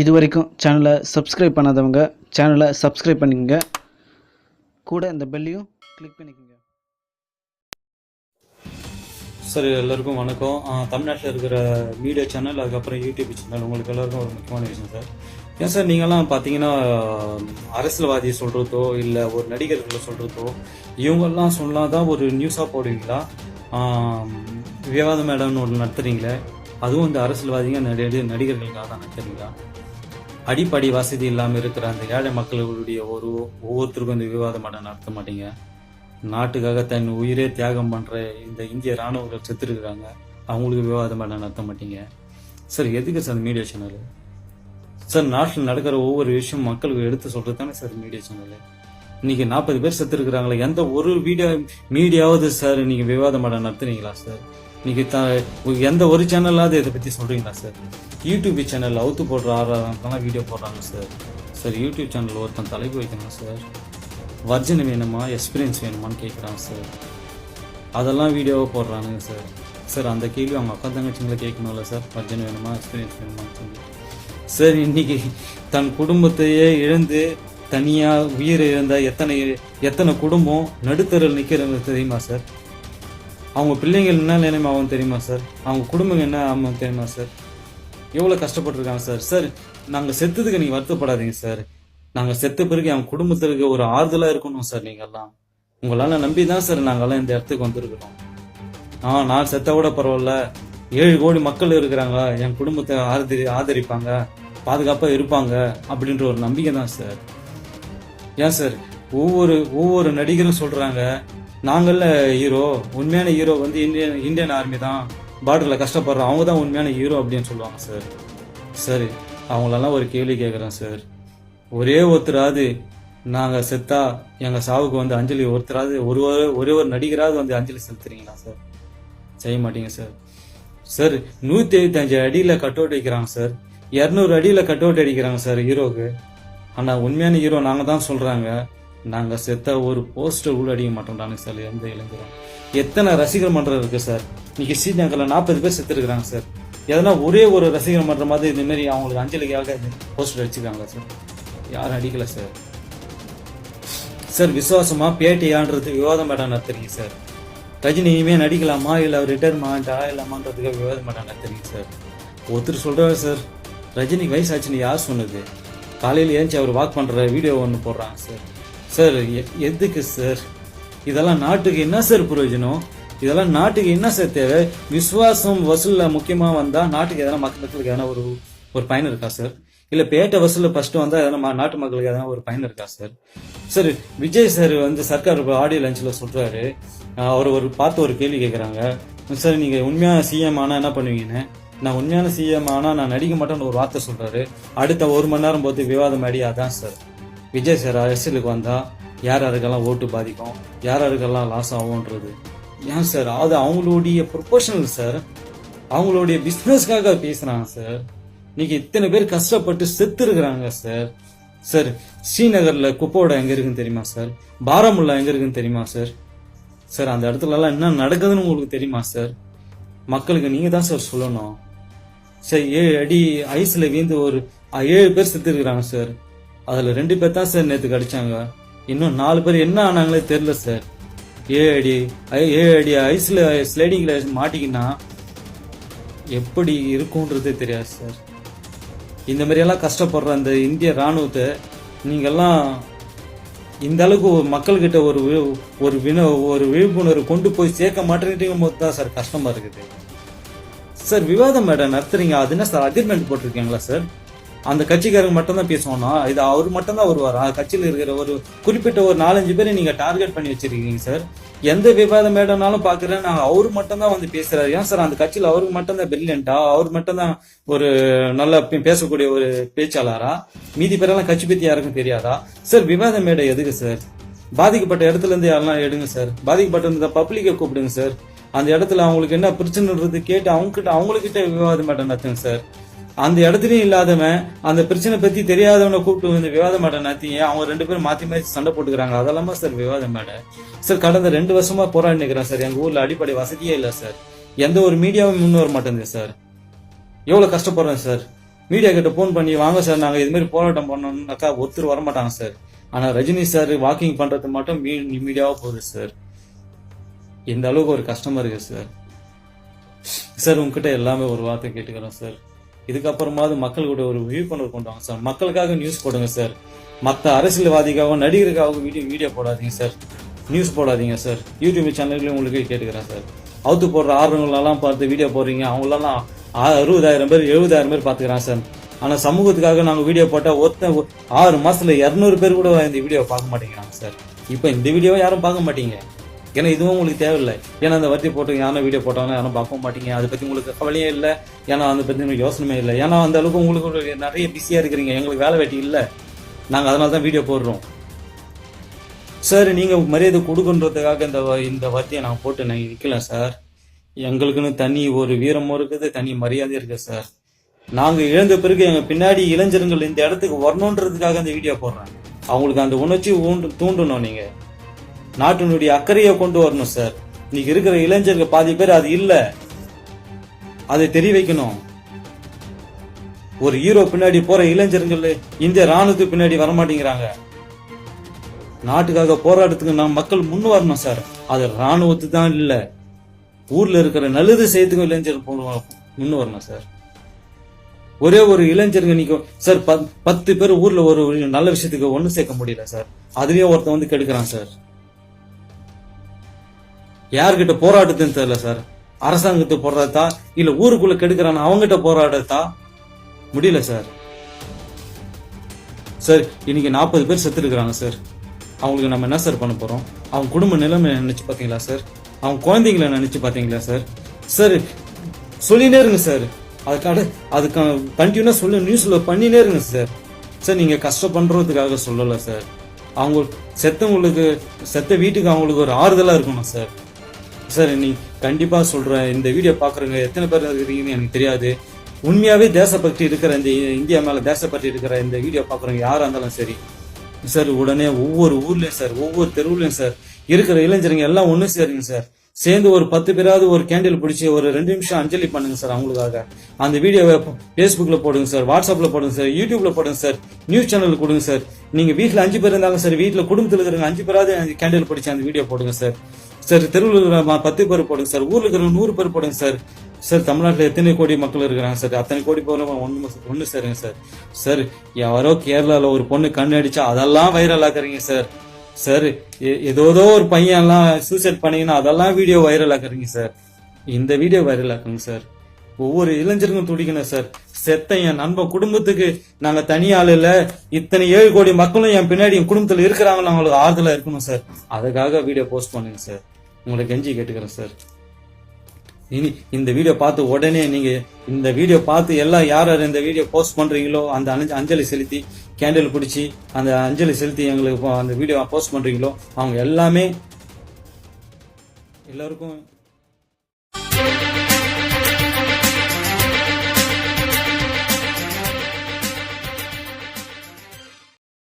இது வரைக்கும் சேனலை சப்ஸ்கிரைப் பண்ணாதவங்க சேனலை சப்ஸ்கிரைப் பண்ணிக்கங்க. கூட இந்த பெல்லையும் கிளிக் பண்ணிக்கோங்க. சார் எல்லாருக்கும் வணக்கம். தமிழ்நாட்டில் இருக்கிற மீடியா சேனல் அதுக்கப்புறம் யூடியூப் சேனல் உங்களுக்கு எல்லாருக்கும் ஒரு முக்கியமான விஷயம் சார். ஏன் சார் நீங்கள்லாம் பார்த்தீங்கன்னா அரசியல்வாதியை சொல்கிறதோ இல்லை ஒரு நடிகர்களை சொல்கிறதோ இவங்கெல்லாம் சொன்னால் தான் ஒரு நியூஸாக போடுவீங்களா? ஆஹ், விவாத மேடம்னு ஒன்று நடத்துறீங்களே அதுவும் இந்த அரசியல்வாதிங்க நடி நடிகர்களுக்காக தான் நடத்துறீங்களா? அடிப்படை வசதி இல்லாமல் இருக்கிற அந்த ஏழை மக்களுடைய ஒரு ஒவ்வொருத்தருக்கும் இந்த விவாத மேடம் நடத்த மாட்டீங்க. நாட்டுக்காக தன் உயிரே தியாகம் பண்ணுற இந்த இந்திய ராணுவர்கள் செத்துருக்குறாங்க. அவங்களுக்கு விவாதம் பண்ண நடத்த மாட்டீங்க. சார் எதுக்கு சார் மீடியா சேனல் சார் நாட்டில் நடக்கிற ஒவ்வொரு விஷயம் மக்களுக்கு எடுத்து சொல்கிறது தானே சார் மீடியா சேனல் இன்னைக்கு நாற்பது பேர் செத்துருக்குறாங்களே எந்த ஒரு வீடியோ மீடியாவது சார் நீங்கள் விவாதம் பண்ண நடத்துனீங்களா சார் நீங்கள் த எந்த ஒரு சேனலாவது இதை பற்றி சொல்கிறீங்களா சார் யூடியூப் சேனல் அவுத்து போடுற ஆறாம் வீடியோ போடுறாங்க சார் சார் யூடியூப் சேனல் ஒருத்தன் தலைப்பு வைக்கணும் சார் வர்ஜன் வேணுமா எக்ஸ்பீரியன்ஸ் வேணுமான்னு கேட்குறாங்க சார் அதெல்லாம் வீடியோவை போடுறானுங்க சார் சார் அந்த கேள்வி அவங்க அக்கா தங்கச்சிங்களை கேட்கணும்ல சார் வர்ஜன் வேணுமா எக்ஸ்பீரியன்ஸ் வேணுமான்னு சொல்லி. சார் இன்னைக்கு தன் குடும்பத்தையே இழந்து தனியாக உயிரை இழந்த எத்தனை எத்தனை குடும்பம் நடுத்தரில் நிற்கிறது தெரியுமா சார் அவங்க பிள்ளைங்கள் என்ன நிலைமை ஆகும் தெரியுமா சார்? அவங்க குடும்பம் என்ன ஆகும் தெரியுமா சார்? எவ்வளோ கஷ்டப்பட்டிருக்காங்க சார்? சார் நாங்கள் செத்ததுக்கு நீங்கள் வருத்தப்படாதீங்க சார். நாங்கள் செத்த பிறகு என் குடும்பத்திற்கு ஒரு ஆறுதலாக இருக்கணும் சார் நீங்கள்லாம் உங்களால் நம்பி தான் சார் நாங்கள்லாம் இந்த இடத்துக்கு வந்திருக்கிறோம். ஆ நான் செத்த கூட பரவாயில்ல. ஏழு கோடி மக்கள் இருக்கிறாங்க. என் குடும்பத்தை ஆதரி ஆதரிப்பாங்க. பாதுகாப்பாக இருப்பாங்க அப்படின்ற ஒரு நம்பிக்கை தான் சார். ஏன் சார்? ஒவ்வொரு ஒவ்வொரு நடிகரும் சொல்கிறாங்க நாங்கள்ல ஹீரோ உண்மையான ஹீரோ வந்து இந்தியன் இந்தியன் ஆர்மி தான். பார்டரில் கஷ்டப்படுறோம் அவங்க தான் உண்மையான ஹீரோ அப்படின்னு சொல்லுவாங்க சார் சரி அவங்களெல்லாம் ஒரு கேள்வி கேட்குறேன் சார் ஒரே ஒருத்தராவது நாங்கள் செத்தா எங்கள் சாவுக்கு வந்து அஞ்சலி ஒருத்தராவது ஒரு ஒரு- ஒரே ஒரு நடிகராவது வந்து அஞ்சலி செலுத்துறீங்களா சார் செய்ய மாட்டீங்க சார் சார் நூற்றி எழுபத்தஞ்சு அடியில் கட் அவுட் அடிக்கிறாங்க சார் இரநூறு அடியில் கட் அவுட் அடிக்கிறாங்க சார் ஹீரோக்கு ஆனால் உண்மையான ஹீரோ நாங்கள் தான் சொல்கிறாங்க நாங்கள் செத்த ஒரு போஸ்டர் கூட அடிக்க மாட்டோம்டானு சார். எந்த இளைஞரும். எத்தனை ரசிகர் மன்றம் இருக்குது சார்? இன்னைக்கு ஸ்ரீநகரில் நாற்பது பேர் செத்துருக்குறாங்க சார். எதனா ஒரே ஒரு ரசிகர் மன்றம் மாதிரி இந்தமாரி அவங்களுக்கு அஞ்சலிக்காக போஸ்டர் அடிச்சுக்காங்களா சார்? யாரும் அடிக்கல சார். சார் விசுவாசமாக பேட்டியான்றது விவாதம் மேடம் நடத்துறீங்க சார். ரஜினி இனிமே நடிக்கலாமா? இல்லை அவர் ரிட்டர்ன் விவாதம் மேடம் நடத்துறீங்க சார். ஒருத்தர் சொல்கிறாரு சார். ரஜினிக்கு வயசாச்சுன்னு யார் சொன்னது? காலையில் ஏஞ்சி அவர் வாக் பண்ணுற வீடியோ ஒன்று போடுறாங்க சார். சார் எதுக்கு சார்? இதெல்லாம் நாட்டுக்கு என்ன சார் பிரயோஜனம்? இதெல்லாம் நாட்டுக்கு என்ன சார் தேவை? விசுவாசம் வசூலில் முக்கியமாக வந்தால் நாட்டுக்கு எதனா மக்களுக்கு எதனா ஒரு ஒரு பயன் இருக்கா சார்? இல்லை பேட்டை வசூலில் ஃபஸ்ட்டு வந்தால் எதனா நாட்டு மக்களுக்கு எதனா ஒரு பயன் இருக்கா சார்? சார் விஜய் சார் வந்து சர்க்கார் ஆடியோ லஞ்சில் சொல்கிறாரு அவர் ஒரு பார்த்து ஒரு கேள்வி கேட்குறாங்க சார் நீங்கள் உண்மையான சிஎம் ஆனால் என்ன பண்ணுவீங்கன்னு? நான் உண்மையான சிஎம் ஆனால் நான் நடிக்க மாட்டேன்னு ஒரு வார்த்தை சொல்கிறாரு அடுத்த ஒரு மணி நேரம் போது விவாதம் அடி அதான் சார். விஜய் சார் அரசியலுக்கு வந்தால் யார் யாருக்கெல்லாம் ஓட்டு பாதிக்கும்? யார் யாருக்கெல்லாம் லாஸ் ஆகும்ன்றது? ஏன் சார் அது அவங்களுடைய ப்ரொபோஷனல் சார் அவங்களுடைய பிஸ்னஸ்க்காக பேசுகிறாங்க சார் இன்னைக்கு இத்தனை பேர் கஷ்டப்பட்டு செத்து இருக்கிறாங்க சார் சார் ஸ்ரீநகரில் குப்போட எங்கே இருக்குன்னு தெரியுமா சார் பாராமுல்லா எங்கே இருக்குன்னு தெரியுமா சார் சார் அந்த இடத்துலலாம் என்ன நடக்குதுன்னு உங்களுக்கு தெரியுமா சார் மக்களுக்கு நீங்கள் தான் சார் சொல்லணும். சார் ஏழு அடி ஐஸில் வீழ்ந்து ஒரு ஏழு பேர் செத்து இருக்கிறாங்க சார் அதுல ரெண்டு பேர் தான் சார் நேற்று அடிச்சாங்க இன்னும் நாலு பேர் என்ன ஆனாங்களே தெரியல சார். ஏழு அடி ஐ- ஏழு அடி ஐஸ்ல ஸ்லைடிங்ல மாட்டிக்கினா எப்படி இருக்கும்ன்றதே தெரியாது சார். இந்த மாதிரியெல்லாம் கஷ்டப்படுற அந்த இந்திய ராணுவத்தை நீங்கள்லாம் இந்த அளவுக்கு ஒரு மக்கள்கிட்ட ஒரு ஒரு வின ஒரு விழிப்புணர்வு கொண்டு போய் சேர்க்க மாட்டேங்கிறீங்க போது தான் சார் கஷ்டமா இருக்குது. சார் விவாதம் மேடம் நடத்துறீங்க. அது என்ன சார் அக்ரிமெண்ட் போட்டிருக்கீங்களா சார்? அந்த கட்சிக்காரங்க மட்டும்தான் பேசுவோம்னா இது அவர் மட்டும்தான் வருவார்? அந்த கட்சியில் இருக்கிற ஒரு குறிப்பிட்ட ஒரு நாலஞ்சு பேரை நீங்கள் டார்கெட் பண்ணி வச்சிருக்கீங்க சார் எந்த விவாத மேடம்னாலும் பார்க்குறேன் நாங்கள் அவர் மட்டும்தான் வந்து பேசுகிறாரு ஏன் சார் அந்த கட்சியில் அவருக்கு மட்டும்தான் பிரில்லியண்டா அவர் மட்டும்தான் ஒரு நல்ல பேசக்கூடிய ஒரு பேச்சாளரா? மீதி பேரெல்லாம் கட்சி பற்றி யாருக்கும் தெரியாதா? சார் விவாத மேடை எதுக்கு சார் பாதிக்கப்பட்ட இடத்துல இருந்து யாரெல்லாம் எடுங்க சார் பாதிக்கப்பட்ட பப்ளிக்கை கூப்பிடுங்க சார் அந்த இடத்துல அவங்களுக்கு என்ன பிரச்சனைன்றது கேட்டு அவங்க கிட்ட அவங்கக்கிட்ட விவாதம் மேடம் நடத்துங்க சார் அந்த இடத்துலயும் இல்லாதவன் அந்த பிரச்சனை பத்தி தெரியாதவனை கூப்பிட்டு வந்து விவாதம் மேடம் நடத்திங்க அவங்க ரெண்டு பேரும் மாத்தி மாத்தி சண்டை போட்டுக்கிறாங்க. அதெல்லாமா சார் விவாதம் மேடம் சார் கடந்த ரெண்டு வருஷமா போராடி நிற்கிறேன் சார். எங்க ஊர்ல அடிப்படை வசதியே இல்லை சார். எந்த ஒரு மீடியாவும் முன் வர மாட்டேங்குது சார். எவ்வளவு கஷ்டப்படுறேன் சார். மீடியா கிட்ட ஃபோன் பண்ணி வாங்க சார் நாங்க இது மாதிரி போராட்டம் பண்ணோம்னாக்கா ஒருத்தர் வரமாட்டாங்க சார். ஆனா ரஜினி சார் வாக்கிங் பண்றது மட்டும் மீடியாவா போகுது சார். இந்த அளவுக்கு ஒரு கஷ்டமா இருக்கு சார். சார் உங்ககிட்ட எல்லாமே ஒரு வார்த்தை கேட்டுக்கிறோம் சார். இதுக்கப்புறமாவது மக்கள் கூட ஒரு விழிப்புணர்வு கொண்டு வாங்க சார் மக்களுக்காக நியூஸ் போடுங்க சார் மற்ற அரசியல்வாதிக்காகவும் நடிகருக்காகவும் வீடியோ வீடியோ போடாதீங்க சார் நியூஸ் போடாதீங்க சார் யூடியூப் சேனல்களையும் உங்களுக்கு கேட்டுக்கிறேன் சார் அவுத்து போடுற ஆர்வங்களெல்லாம் பார்த்து வீடியோ போடுறீங்க. அவங்களெல்லாம் அறுபதாயிரம் பேர் எழுபதாயிரம் பேர் பார்த்துக்கிறான் சார் ஆனால் சமூகத்துக்காக நாங்கள் வீடியோ போட்டால் ஒருத்த ஆறு மாதத்தில் இரநூறு பேர் கூட இந்த வீடியோ பார்க்க மாட்டேங்கிறாங்க சார் இப்போ இந்த வீடியோவை யாரும் பார்க்க மாட்டீங்க. ஏன்னா இதுவும் உங்களுக்கு தேவையில்லை. ஏன்னா அந்த வட்டி போட்டு யாரும் வீடியோ போட்டாங்களா யாரும் பார்க்க மாட்டீங்க. அதை பற்றி உங்களுக்கு கவலையே இல்லை. ஏன்னா அதை பற்றி உங்களுக்கு யோசனையே இல்லை. ஏன்னா அந்த அளவுக்கு உங்களுக்கு நிறைய பிஸியாக இருக்கிறீங்க. எங்களுக்கு வேலை வெட்டி இல்லை. நாங்கள் அதனால தான் வீடியோ போடுறோம். சார் நீங்கள் மரியாதை கொடுக்குன்றதுக்காக இந்த வ- இந்த வார்த்தையை நான் போட்டு நான் நிற்கல சார் எங்களுக்குன்னு தனி ஒரு வீரமும் இருக்குது தனி மரியாதை இருக்குது சார் நாங்கள் இழந்த பிறகு எங்கள் பின்னாடி இளைஞர்கள் இந்த இடத்துக்கு வரணுன்றதுக்காக இந்த வீடியோ போடுறேன் அவங்களுக்கு அந்த உணர்ச்சி ஊண்டு தூண்டணும் நீங்கள் நாட்டினுடைய அக்கறையை கொண்டு வரணும் சார் இன்னைக்கு இருக்கிற இளைஞர்கள் பாதி பேர் அது இல்ல. அதை தெரிய வைக்கணும். ஒரு ஹீரோ பின்னாடி போற இளைஞர்கள் இந்திய ராணுவத்துக்கு பின்னாடி வரமாட்டேங்கிறாங்க. நாட்டுக்காக போராட்டத்துக்கு நாம் மக்கள் முன் வரணும் சார் அது ராணுவத்து தான் இல்ல. ஊர்ல இருக்கிற நல்லது செய்யறதுக்கும் இளைஞர்கள் போடுவாங்க முன் வரணும் சார் ஒரே ஒரு இளைஞருங்க நீங்க சார் பத்- பத்து பேர் ஊர்ல ஒரு ஒரு நல்ல விஷயத்துக்கு ஒண்ணு சேர்க்க முடியல சார் அதுலயே ஒருத்தன் வந்து கெடுக்கிறான் சார் யார்கிட்ட போராடுதுன்னு தெரியல சார். அரசாங்கத்தை போராடத்தா இல்ல ஊருக்குள்ள கெடுக்கிறான் அவங்ககிட்ட போராடத்தா முடியல சார். சார் இன்னைக்கு நாற்பது பேர் செத்து இருக்கிறாங்க சார். அவங்களுக்கு நம்ம என்ன சார் பண்ண போறோம்? அவங்க குடும்ப நிலைமை நினைச்சு பாத்தீங்களா சார்? அவங்க குழந்தைங்கள நினைச்சு பாத்தீங்களா சார்? சார் சொல்லினே இருங்க சார். அதுக்காக அதுக்கான கண்டினியூனா சொல்ல நியூஸ்ல பண்ணினே இருங்க சார். சார் நீங்க கஷ்டப்படுறதுக்காக சொல்லல சார். அவங்க செத்தவங்களுக்கு செத்த வீட்டுக்கு அவங்களுக்கு ஒரு ஆறுதலா இருக்கணும் சார். சார் நீ கண்டிப்பாக சொல்கிறேன் இந்த வீடியோ பார்க்குறவங்க எத்தனை பேர் இருக்கிறீங்கன்னு எனக்கு தெரியாது. உண்மையாகவே தேசப்பக்தி இருக்கிற இந்த இந்தியா மேலே தேசப்பக்தி இருக்கிற இந்த வீடியோ பார்க்குறவங்க யாராக இருந்தாலும் சரி சார் உடனே ஒவ்வொரு ஊர்லேயும் சார் ஒவ்வொரு தெருவுலையும் சார் இருக்கிற இளைஞருங்க எல்லாம் ஒன்று சேருங்க சார் சேர்ந்து ஒரு பத்து பேராவது ஒரு கேண்டில் பிடிச்சி ஒரு ரெண்டு நிமிஷம் அஞ்சலி பண்ணுங்க சார் அவங்களுக்காக. அந்த வீடியோவை ஃபேஸ்புக்கில் போடுங்க சார் வாட்ஸ்அப்பில் போடுங்க சார் யூடியூப்ல போடுங்க சார் நியூஸ் சேனல் கொடுங்க சார் நீங்கள் வீட்டில் அஞ்சு பேர் இருந்தாலும் சார் வீட்டில் குடும்பத்தில் இருக்கிறவங்க அஞ்சு பேராவது கேண்டில் பிடிச்சி அந்த வீடியோ போடுங்க சார் சார் தெருவில் இருக்கிற பத்து பேர் போடுங்க சார். ஊர்ல இருக்கிற நூறு பேர் போடுங்க சார். சார் தமிழ்நாட்டில் எத்தனை கோடி மக்கள் இருக்கிறாங்க சார்? அத்தனை கோடி பேர் ஒன்று ஒன்று சேருங்க சார். சார் யாரோ கேரளாவில் ஒரு பொண்ணு கண் அடிச்சா அதெல்லாம் வைரல் ஆக்குறீங்க சார். சார் எ- ஒரு பையன்லாம் சூசைட் பண்ணீங்கன்னா அதெல்லாம் வீடியோ வைரல் ஆக்குறீங்க சார். இந்த வீடியோ வைரல் ஆக்குங்க சார். ஒவ்வொரு இளைஞருக்கும் துடிக்கணும் சார். செத்த என் நண்பன் குடும்பத்துக்கு நாங்கள் தனியாள் இல்லை. இத்தனை ஏழு கோடி மக்களும் என் பின்னாடி என் குடும்பத்தில் இருக்கிறாங்களோ அவங்களுக்கு ஆறுதலாக இருக்கணும் சார். அதுக்காக வீடியோ போஸ்ட் பண்ணுங்க சார். உங்களை கெஞ்சி கேட்டுக்கிறேன் சார் இனி இந்த வீடியோ பார்த்து உடனே நீங்கள் இந்த வீடியோ பார்த்து எல்லாம் யார் யார் இந்த வீடியோ போஸ்ட் பண்ணுறீங்களோ அந்த அஞ்ச- அஞ்சலி செலுத்தி கேண்டில் பிடிச்சி அந்த அஞ்சலி செலுத்தி எங்களுக்கு அந்த வீடியோ போஸ்ட் பண்ணுறீங்களோ அவங்க எல்லாமே எல்லோருக்கும்